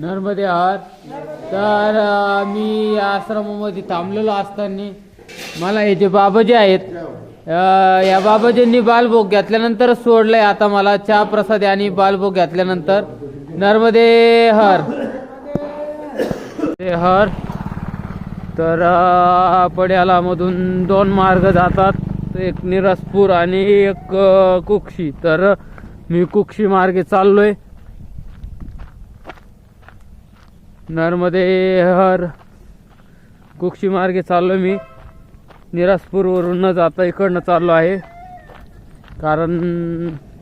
नर्मदे आहात तर मी आश्रमामध्ये थांबलेलो असताना मला हे जे बाबाजी आहेत अं, या बाबाजींनी बालभोग घेतल्यानंतर सोडलंय. आता मला चहा प्रसाद आणि बालभोग घेतल्यानंतर. नर्मदे हर. ते हर. तर अं, दोन मार्ग जातात. एक निरसपूर आणि एक अं, कुक्षी. तर मी कुक्षी मार्गे चाललोय. नर्मदे हर. कुक्षी मार्गे चाललोय मी. निरासपूरवरून न जाता इकडनं चाललो आहे. कारण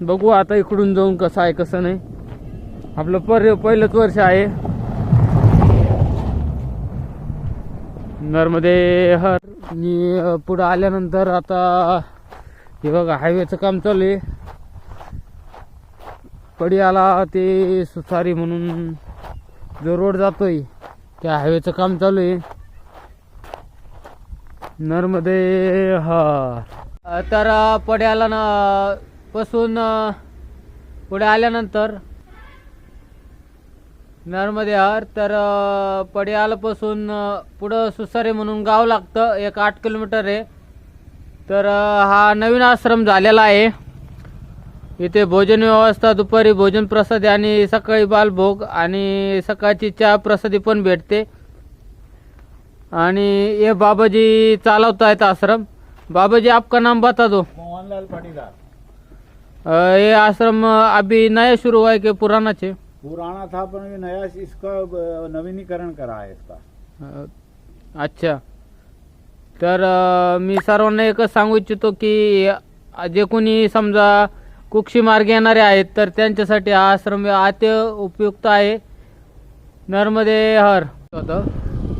बघू आता इकडून जाऊन कसं आहे कसं नाही. आपलं पर पहिलंच वर्ष आहे. नर्मदे हर मी पुढं आल्यानंतर आता हे बघा हायवेचं काम चालू आहे. पडियाला ते सुसारी म्हणून जो रोड जातोय त्या हायवेचं काम चालू आहे. नर्मदे हा तर पड्याला ना पासून पुढे आल्यानंतर नर्मदे हर तर अ, पुढं सुसारे म्हणून गाव लागतं एक आठ किलोमीटर आहे. तर हा नवीन आश्रम झालेला आहे. इथे भोजन व्यवस्था दुपारी भोजन प्रसादी आणि सकाळी बालभोग आणि सकाळची चहा प्रसादी पण भेटते. आणि ये बाबाजी चालवत आहेत आश्रम. बाबाजी आपका नाम बता दो. मोहनलाल पाटीदार. अ, ये आश्रम अभी नया शुरू हुआ है कि पुराना छे? पुराना था पर ये नया इसका अ, नवीनीकरण करा है इसका। अ, अच्छा। तर अ, मी सर्वांना एकच सांगू इच्छितो की जे कोणी समजा कुक्षी मार्गे येणारे आहेत तर त्यांच्यासाठी हा आश्रम अति उपयुक्त आहे. नर्मदे हर. होतं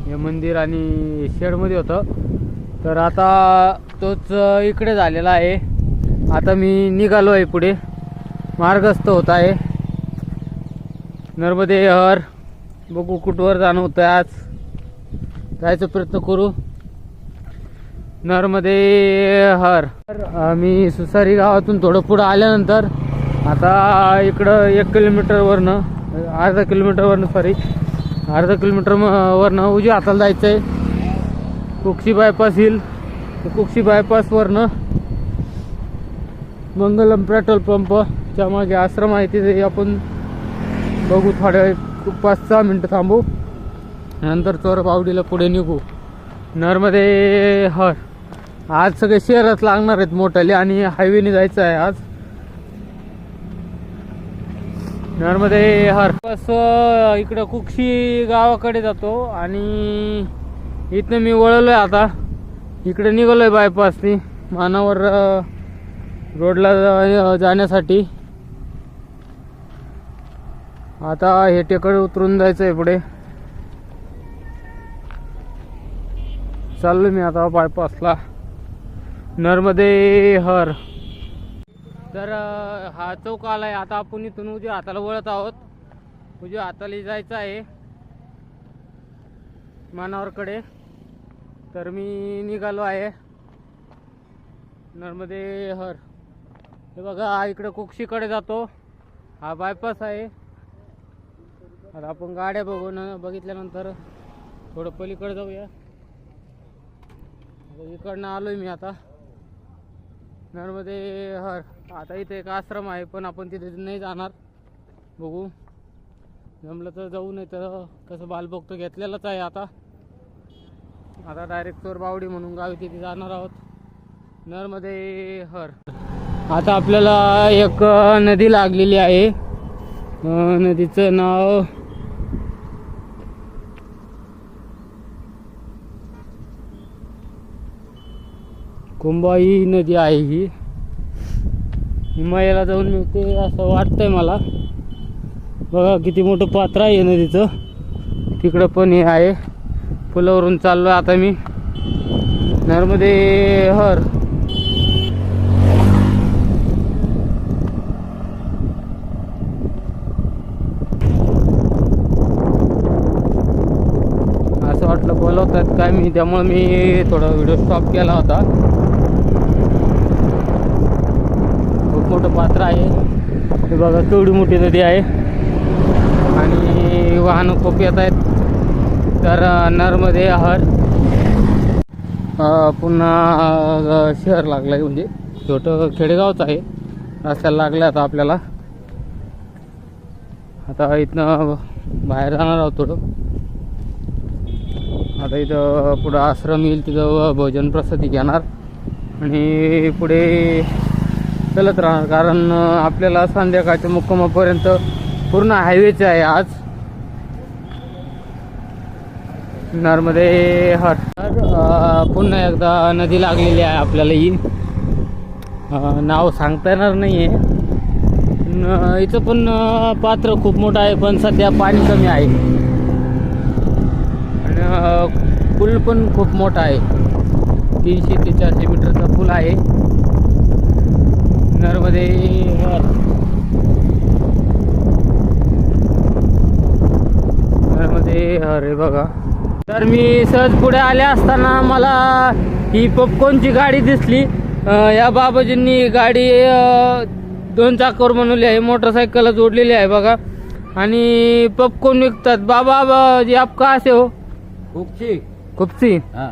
हे मंदिर आणि शेडमध्ये होतं. तर आता तोच इकडे झालेला आहे. आता मी निघालो आहे पुढे. मार्गस्थ होत आहे. नर्मदे हर बघू कुठवर जाणं होतं आज. जायचा प्रयत्न करू. नर्मदे हर तर सुसारी गावातून थोडं पुढं आल्यानंतर आता इकडं एक किलोमीटरवरनं अर्धा किलोमीटरवरनं सॉरी अर्धा किलोमीटर वरनं उजव्या हाताला जायचं आहे कुक्षी बायपास येईल कुक्षी बायपासवरनं मंगलम पेट्रोल पंपच्या मागे आश्रम आहे. तिथे आपण बघू थोड्या पाच सहा मिनटं थांबू. नंतर चोर पावडीला पुढे निघू. नर्मदे हर. आज सगळे शहरात लागणार आहेत मोठाले आणि हायवेने जायचं आहे आज. नर्मदे हर. बस इकडं कुक्षी गावाकडे जातो आणि इथनं मी वळलोय आता. इकडे निघालोय बायपासनी मानावर रोडला जाण्यासाठी. आता हे टेकड उतरून जायचं आहे पुढे. चाललो मी आता बायपासला नर्मदे हर. तर हा चौक आलाय. आता आपण इथून उजव्या हाताला वळत आहोत. उजव्या हाताला जायचं आहे. मानावरकडे. तर मी निघालो आहे. नर्मदे हर. हे बघा हा इकडे कुक्षीकडे जातो. हा बायपास आहे. आता आपण गाड्या बघून बघितल्यानंतर थोडं पलीकडे जाऊया. इकडनं आलोय मी आता. नर्मदे हर. आता इथे एक आश्रम आहे पण आपण तिथे नाही जाणार. बघू. जमलं तर जाऊ नाही तर कसं बालभोग तर घेतलेलंच आहे आता. आता डायरेक्ट चोर बावडी म्हणून गावी तिथे जाणार आहोत. नरमध्ये हर. आता आपल्याला एक नदी लागलेली आहे. नदीचं नाव कुंभाई नदी आहे ही. हिमालयाला जाऊन मिळते असं वाटतंय मला. बघा किती मोठं पात्र आहे नदीचं. तिकडं पण हे आहे. पुलावरून चाललो आता मी. नर्मदे हर. असं वाटलं बोलवतात काय मी त्यामुळं मी थोडा व्हिडिओ स्टॉप केला होता. खूप मोठं पात्र आहे. हे बघा केवढी मोठी नदी आहे. आणि वाहनं खूप येत आहेत. तर नरमध्ये हर पुन्हा शहर लागलं आहे म्हणजे. छोटं खेडेगावच आहे. रस्त्याला लागलं आता आपल्याला. आता इथनं बाहेर जाणार आहोत थोडं. आता इथं पुढं आश्रम येईल तिथं भोजन प्रसादी घेणार. आणि पुढे चलत राहणार कारण आपल्याला संध्याकाळच्या मुक्कामापर्यंत पूर्ण हायवेच आहे आज. नर्मदे हर पुन्हा एकदा नदी लागलेली आहे आपल्याला ही. नाव सांगता येणार नाही आहे इथं पण पात्र खूप मोठं आहे पण सध्या पाणी कमी आहे. आणि पूल पण खूप मोठा आहे. तीनशे ते चारशे मीटरचा पूल आहे. नर्मदे हर नर्मदे हे बघा. तर मी सहज पुढे आले असताना मला ही पॉपकॉर्नची गाडी दिसली. या बाबाजींनी गाडी दोन चाकावर बनवली आहे मोटरसायकलला जोडलेली आहे बघा. आणि पॉपकॉर्न विकतात. बाबा जी आप का असे हो. खूपची खुपसी हा.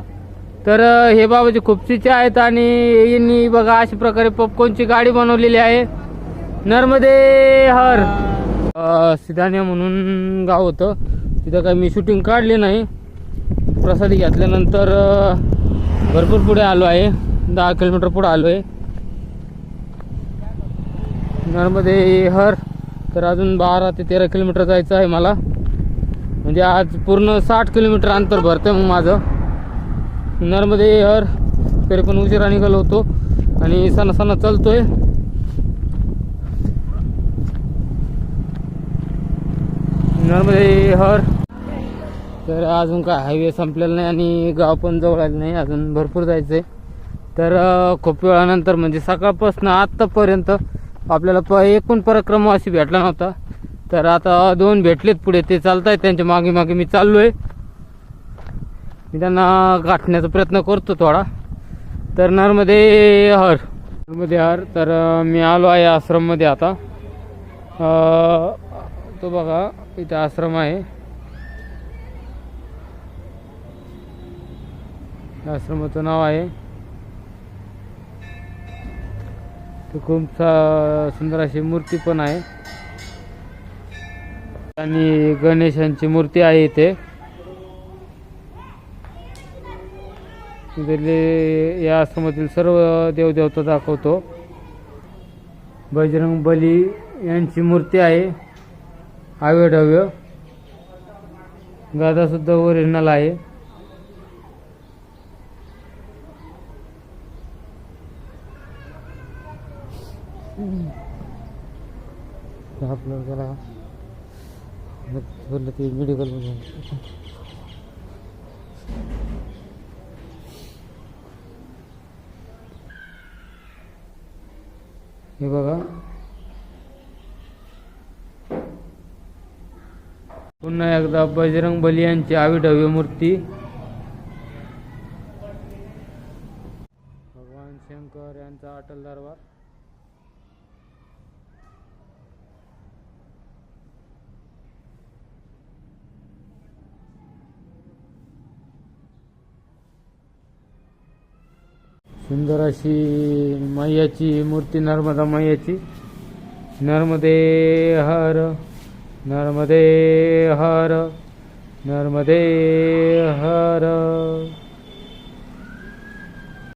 तर हे बाबाजी खुपसीचे आहेत आणि यांनी बघा अशा प्रकारे पॉपकॉर्नची गाडी बनवलेली आहे. नर्मदे हर. सिधाने म्हणून गाव होतं. तिथं काही मी शूटिंग काढली नाही. प्रसादी घेतल्यानंतर भरपूर पुढे आलो आहे. दहा किलोमीटर पुढे आलो आहे. नर्मदे हर. तर अजून बारा ते तेरा किलोमीटर जायचं आहे मला. म्हणजे आज पूर्ण साठ किलोमीटर अंतर भरतं मग माझं. नर्मदे हर तरी पण उशिरा निघालो होतो आणि सणा सणा चालतोय. नर्मदे हर तर अजून काय हायवे संपलेला नाही आणि गाव पण जवळ आलं नाही. अजून भरपूर जायचं आहे तर खूप वेळानंतर म्हणजे सकाळपासून आत्तापर्यंत आपल्याला प एकूण पराक्रम अशी भेटला नव्हता. तर आता दोन भेटलेत पुढे. ते चालत आहेत त्यांच्या मागे मागे मी चाललो आहे मी त्यांना गाठण्याचा प्रयत्न करतो थोडा. तर नरमध्ये हर. नरमध्ये हर. तर मी आलो आहे आश्रममध्ये आता. तो बघा इथे आश्रम आहे. आश्रमाचं नाव आहे. ते खूप सा- सुंदर अशी मूर्ती पण आहे. आणि गणेशांची मूर्ती आहे इथे. इथले या आश्रमातील सर्व देवदेवता दाखवतो. बजरंग बली यांची मूर्ती आहे. आवेढव्य गादासुद्धा ओरिजिनल आहे. आपलं त्याला बोललं ते मेडिकल हे बघा. पुन्हा एकदा बजरंग बली यांची आविढव्य मूर्ती. भगवान शंकर यांचा अटल दरबार. सुंदर अशी मैयाची मूर्ती नर्मदा मैयाची. नर्मदे हर नर्मदे हर नर्मदे हर.